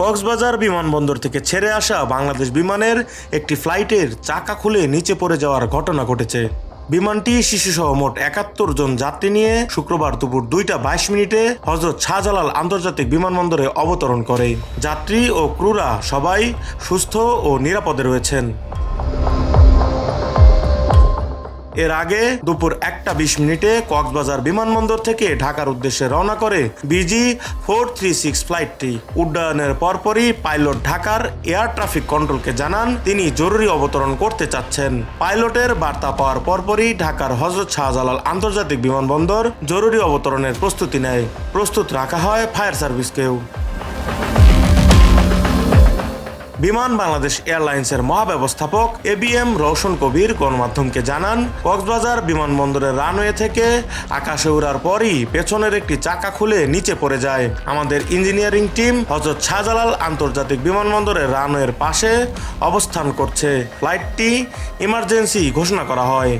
কক্সবাজার বিমানবন্দর থেকে ছেড়ে আসা বাংলাদেশ বিমানের একটি ফ্লাইটের চাকা খুলে নিচে পড়ে যাওয়ার ঘটনা ঘটেছে। বিমানটি শিশুসহ মোট একাত্তর জন যাত্রী নিয়ে শুক্রবার দুপুর দুইটা বাইশ মিনিটে হজরত শাহজালাল আন্তর্জাতিক বিমানবন্দরে অবতরণ করে। যাত্রী ও ক্রুরা সবাই সুস্থ ও নিরাপদে রয়েছেন। এর আগে দুপুর একটা বিশ মিনিটে কক্সবাজার বিমানবন্দর থেকে ঢাকার উদ্দেশ্যে রওনা করে বিজি ফোর থ্রি সিক্স ফ্লাইটটি উড্ডয়নের পরপরই পাইলট ঢাকার এয়ার ট্রাফিক কন্ট্রোলকে জানান তিনি জরুরি অবতরণ করতে চাচ্ছেন। পাইলটের বার্তা পাওয়ার পরপরই ঢাকার হজরত শাহজালাল আন্তর্জাতিক বিমানবন্দর জরুরি অবতরণের প্রস্তুতি নেয়। প্রস্তুত রাখা হয় ফায়ার সার্ভিসকেও। বিমান বাংলাদেশ এয়ারলাইন্সের মহাব্যবস্থাপক এবিএম রওশন কবির গণমাধ্যমকে জানান, কক্সবাজার বিমানবন্দরের রানওয়ে থেকে আকাশে উড়ার পরই পেছনের একটি চাকা খুলে নিচে পড়ে যায়। আমাদের ইঞ্জিনিয়ারিং টিম হজরত শাহজালাল আন্তর্জাতিক বিমানবন্দরের রানওয়ের পাশে অবস্থান করছে। ফ্লাইটটি ইমার্জেন্সি ঘোষণা করা হয়।